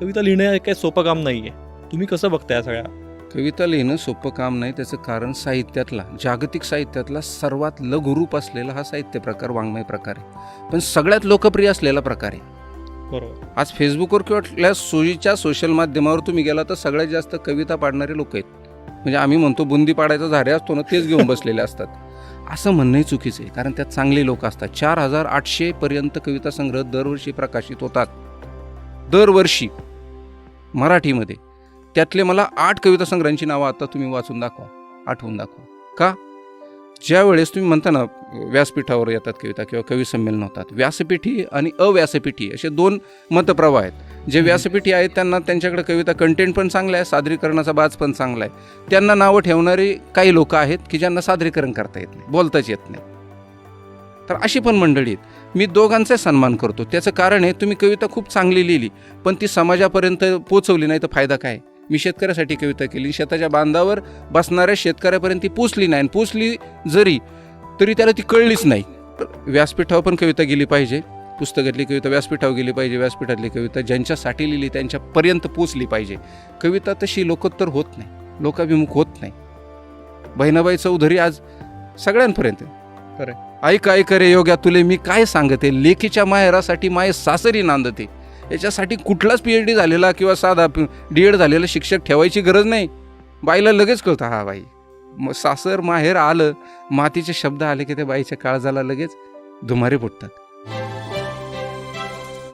कविता लिहिणं हे काही सोपं काम नाही आहे तुम्ही कसं बघताय या सगळ्या? कविता लिहिणं सोपं काम नाही त्याचं कारण साहित्यातला जागतिक साहित्यातला सर्वात लघुरूप असलेला हा साहित्य प्रकार वाङ्मय प्रकार आहे. पण सगळ्यात लोकप्रिय असलेला प्रकार आहे. बरोबर. आज फेसबुकवर किंवा कुठल्या सोयीच्या सोशल माध्यमावर तुम्ही गेला तर सगळ्यात जास्त कविता पाडणारे लोक आहेत. म्हणजे आम्ही म्हणतो बुंदी पाडायचा झारे असतो ना तेच घेऊन बसलेले असतात. असं म्हणणंही चुकीचं आहे कारण त्यात चांगले लोक असतात. चार हजार आठशे पर्यंत कविता संग्रह दरवर्षी प्रकाशित होतात. दरवर्षी. मराठीमध्ये. त्यातले मला आठ कविता संग्रहांची नावं आता तुम्ही वाचून दाखवा आठवून दाखवा. का? ज्या वेळेस तुम्ही म्हणता ना व्यासपीठावर येतात कविता किंवा कवी संमेलन होतात व्यासपीठी आणि अव्यासपीठी असे दोन मतप्रवाह आहेत. जे व्यासपीठी आहेत त्यांना त्यांच्याकडे कविता कंटेंट पण चांगला आहे सादरीकरणाचा बाज पण चांगला आहे. त्यांना नावं ठेवणारे काही लोक आहेत की ज्यांना सादरीकरण करता येत नाही बोलताच येत नाही. तर अशी पण मंडळी आहेत. मी दोघांचा सन्मान करतो. त्याचं कारण आहे तुम्ही कविता खूप चांगली लिहिली पण ती समाजापर्यंत पोचवली नाही तर फायदा काय? मी शेतकऱ्यासाठी कविता केली. शेताच्या बांधावर बसणाऱ्या शेतकऱ्यापर्यंत ती पोचली नाही आणि पोचली जरी तरी त्याला ती कळलीच नाही. व्यासपीठावर पण कविता गेली पाहिजे. पुस्तकातली कविता व्यासपीठावर गेली पाहिजे. व्यासपीठातली कविता ज्यांच्यासाठी लिहिली त्यांच्यापर्यंत पोचली पाहिजे. कविता तशी लोकोत्तर होत नाही. लोकाभिमुख होत नाही. बहिणाबाई चौधरी आज सगळ्यांपर्यंत. खरं ऐक ऐक रे योग्या तुले मी काय सांगते? लेखीच्या माहेरासाठी माय सासरी नांदते. याच्यासाठी कुठलाच पी एच डी झालेला किंवा साधा डी एड झालेला शिक्षक ठेवायची गरज नाही. बाईला लगेच कळतं हा बाई मग सासर माहेर आलं मातीचे शब्द आले की त्या बाईच्या काळजाला लगेच धुमारे फुटतात.